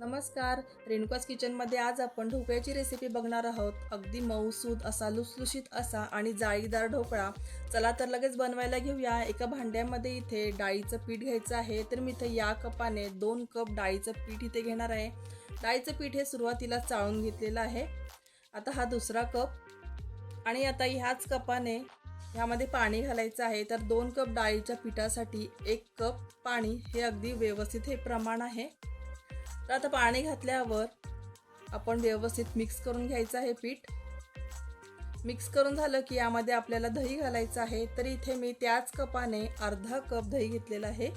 नमस्कार. रेणुकास किचनमध्ये आज आपण ढोकळ्याची रेसिपी बघणार आहोत. अगदी मऊसूद असा लुसलुशीत असा आणि जाळीदार ढोकळा. चला तर लगेच बनवायला घेऊया. एका भांड्यामध्ये इथे डाळीचं पीठ घ्यायचं आहे. तर मी इथे या कपाने दोन कप डाळीचं पीठ इथे घेणार आहे. डाळीचं पीठ हे सुरुवातीला चाळून घेतलेलं आहे. आता हा दुसरा कप आणि आता ह्याच कपाने ह्यामध्ये पाणी घालायचं आहे. तर दोन कप डाळीच्या पिठासाठी एक कप पाणी हे अगदी व्यवस्थित हे प्रमाण आहे. तर आता पाणी घातल्यावर आपण व्यवस्थित मिक्स करून घ्यायचं आहे पीठ. मिक्स करून झालं की यामध्ये आपल्याला दही घालायचं आहे. तर इथे मी त्याच कपाने अर्धा कप दही घेतलेला आहे.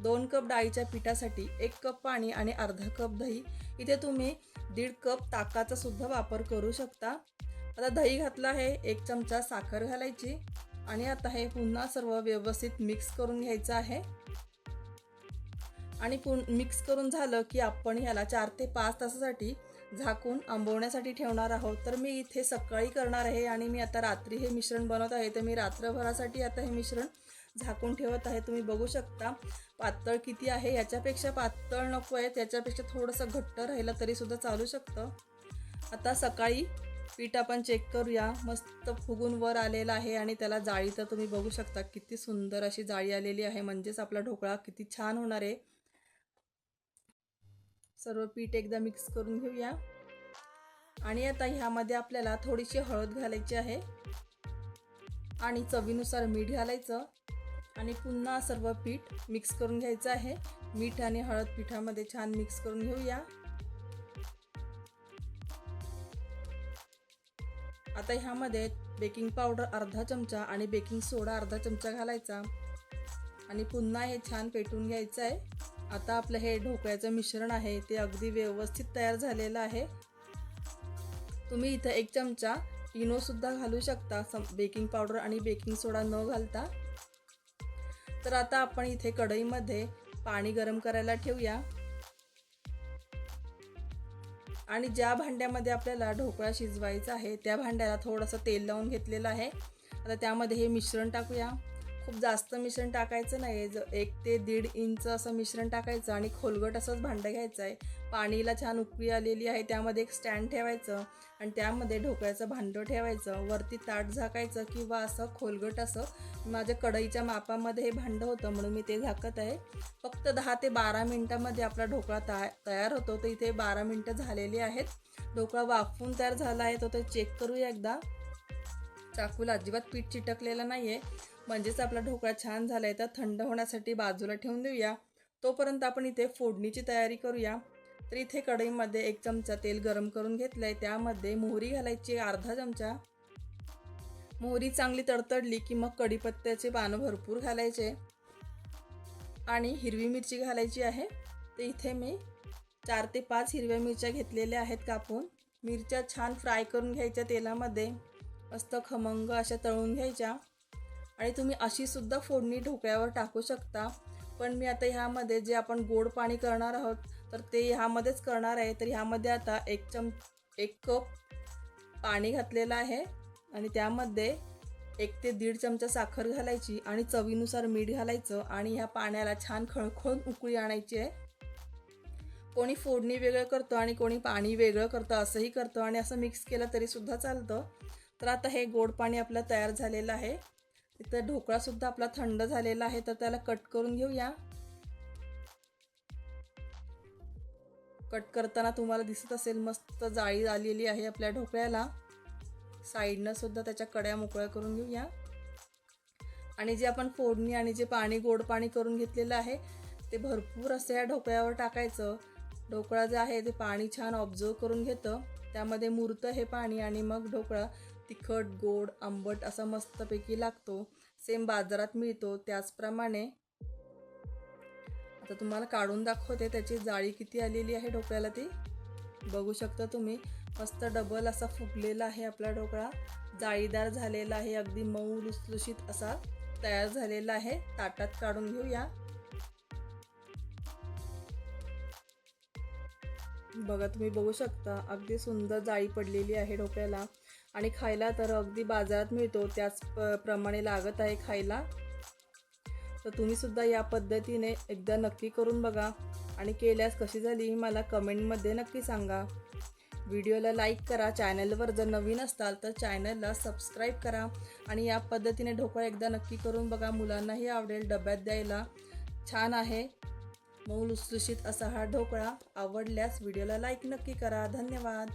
दोन कप डाळीच्या पिठासाठी एक कप पाणी आणि अर्धा कप दही. इथे तुम्ही दीड कप ताकाचा सुद्धा वापर करू शकता. आता दही घातलं आहे एक चमचा साखर घालायची. आणि आता हे पुन्हा सर्व व्यवस्थित मिक्स करून घ्यायचं आहे. आणि पुन मिक्स करून झालं की आपण ह्याला चार ते पाच तासासाठी झाकून आंबवण्यासाठी ठेवणार आहोत. तर मी इथे सकाळी करणार आहे आणि मी आता रात्री हे मिश्रण बनवत आहे. तर मी रात्रभरासाठी आता हे मिश्रण झाकून ठेवत आहे. तुम्ही बघू शकता पातळ किती आहे. याच्यापेक्षा पातळ नको आहे. त्याच्यापेक्षा थोडंसं घट्ट राहिलं तरीसुद्धा चालू शकतं. आता सकाळी पीठ आपण चेक करूया. मस्त फुगून वर आलेलं आहे आणि त्याला जाळी तर तुम्ही बघू शकता किती सुंदर अशी जाळी आलेली आहे. म्हणजेच आपला ढोकळा किती छान होणार आहे. सर्व पीठ एकदा मिक्स करून घेऊया. आणि आता ह्यामध्ये आपल्याला थोडीशी हळद घालायची आहे. आणि चवीनुसार मीठ घालायचं. आणि पुन्हा सर्व पीठ मिक्स करून घ्यायचं आहे. मीठ आणि हळद पिठामध्ये छान मिक्स करून घेऊया. आता ह्यामध्ये बेकिंग पावडर अर्धा चमचा आणि बेकिंग सोडा अर्धा चमचा घालायचा. आणि पुन्हा हे छान पेटून घ्यायचं आहे. आता आपलं हे ढोकळ्याचं मिश्रण आहे ते अगदी व्यवस्थित तयार झालेलं आहे. तुम्ही इथं एक चमचा इनोसुद्धा घालू शकता सम बेकिंग पावडर आणि बेकिंग सोडा न घालता. तर आता आपण इथे कढईमध्ये पाणी गरम करायला ठेवूया. आणि ज्या भांड्यामध्ये आपल्याला ढोकळा शिजवायचा आहे त्या भांड्याला थोडंसं तेल लावून घेतलेलं आहे. आता त्यामध्ये हे मिश्रण टाकूया. खूप जास्त मिश्रण टाकायचं नाही आहे ज एक ते दीड इंच असं मिश्रण टाकायचं आणि खोलगट असंच भांडं घ्यायचं आहे. पाणीला छान उकळी आलेली आहे. त्यामध्ये एक स्टँड ठेवायचं आणि त्यामध्ये ढोकळ्याचं भांडं ठेवायचं. वरती ताट झाकायचं किंवा असं खोलगट असं. माझ्या कढईच्या मापामध्ये हे भांडं होतं म्हणून मी ते झाकत आहे. फक्त दहा ते बारा मिनटामध्ये आपला ढोकळा ता तयार होतो. तर इथे बारा मिनटं झालेली आहेत. ढोकळा वाफून तयार झाला आहे. तो ते चेक करूया एकदा. चाकूला अजिबात पीठ चिटकलेलं नाही आहे म्हणजेच आपला ढोकळा छान झाला आहे तर थंड होण्यासाठी बाजूला ठेवून देऊया. तोपर्यंत आपण इथे फोडणीची तयारी करूया. तर इथे कढईमध्ये एक चमचा तेल गरम करून घेतलं आहे त्यामध्ये मोहरी घालायची अर्धा चमचा. मोहरी चांगली तडतडली की मग कढीपत्त्याचे पानं भरपूर घालायचे. आणि हिरवी मिरची घालायची आहे. तर इथे मी चार ते पाच हिरव्या मिरच्या घेतलेल्या आहेत कापून. मिरच्या छान फ्राय करून घ्यायच्या तेलामध्ये. मस्त खमंग अशा तळून घ्यायच्या. आणि तुम्ही अशी सुद्धा फोडणी ढोकळ्यावर टाकू शकता. पण मी आता ह्यामध्ये जे आपण गोड पाणी करणार आहोत तर ते ह्यामध्येच करणार आहे. तर ह्यामध्ये आता एक चम एक कप पाणी घातलेलं आहे. आणि त्यामध्ये एक ते दीड चमचा साखर घालायची आणि चवीनुसार मीठ घालायचं आणि ह्या पाण्याला छान खळखळून उकळी आणायची आहे. कोणी फोडणी वेगळं करतं आणि कोणी पाणी वेगळं करतं असंही करतं आणि असं मिक्स केलं तरीसुद्धा चालतं. तर आता हे गोड पाणी आपलं तयार झालेलं आहे. इथं ढोकळासुद्धा आपला थंड झालेला आहे तर त्याला कट करून घेऊया. कट करताना तुम्हाला दिसत असेल मस्त जाळी आलेली आहे आपल्या ढोकळ्याला. साईडनं सुद्धा त्याच्या कड्या मोकळ्या करून घेऊया. आणि जे आपण फोडणी आणि जे पाणी गोड पाणी करून घेतलेलं आहे ते भरपूर असं या ढोकळ्यावर टाकायचं. ढोकळा जे आहे ते पाणी छान ऑब्झर्व करून घेतं. त्यामध्ये मुरतं हे पाणी आणि मग ढोकळा तिखट गोड आंबट असा मस्तपैकी लागतो. सेम बाजारात मिळतो. त्याचप्रमाणे आता तुम्हाला काढून दाखवते. त्याची जाळी किती आलेली आहे ढोकळ्याला ती? बघू शकता तुम्ही. मस्त डबल असा फुगलेला आहे आपला ढोकळा. जाळीदार झालेला आहे. अगदी मऊ लुसलुशीत असा तयार झालेला आहे. ताटात काढून घेऊया. बघा तुम्ही बघू शकता. अगदी सुंदर जाळी पडलेली आहे ढोकळ्याला. आणि खायला तर अगदी बाजारात मिळतो त्याच प- प्रमाणे लागत आहे खायला. तर तुम्हीसुद्धा या पद्धतीने एकदा नक्की करून बघा आणि केल्यास कशी झाली ही मला कमेंटमध्ये नक्की सांगा. व्हिडिओला लाईक करा चॅनलवर जर नवीन असाल तर चॅनलला सबस्क्राईब करा आणि या पद्धतीने ढोकळा एकदा नक्की करून बघा मुलांनाही आवडेल डब्यात द्यायला. छान आहे. मऊ लुसलुशीत असा हा ढोकळा. आवडल्यास व्हिडिओला लाईक नक्की करा. धन्यवाद.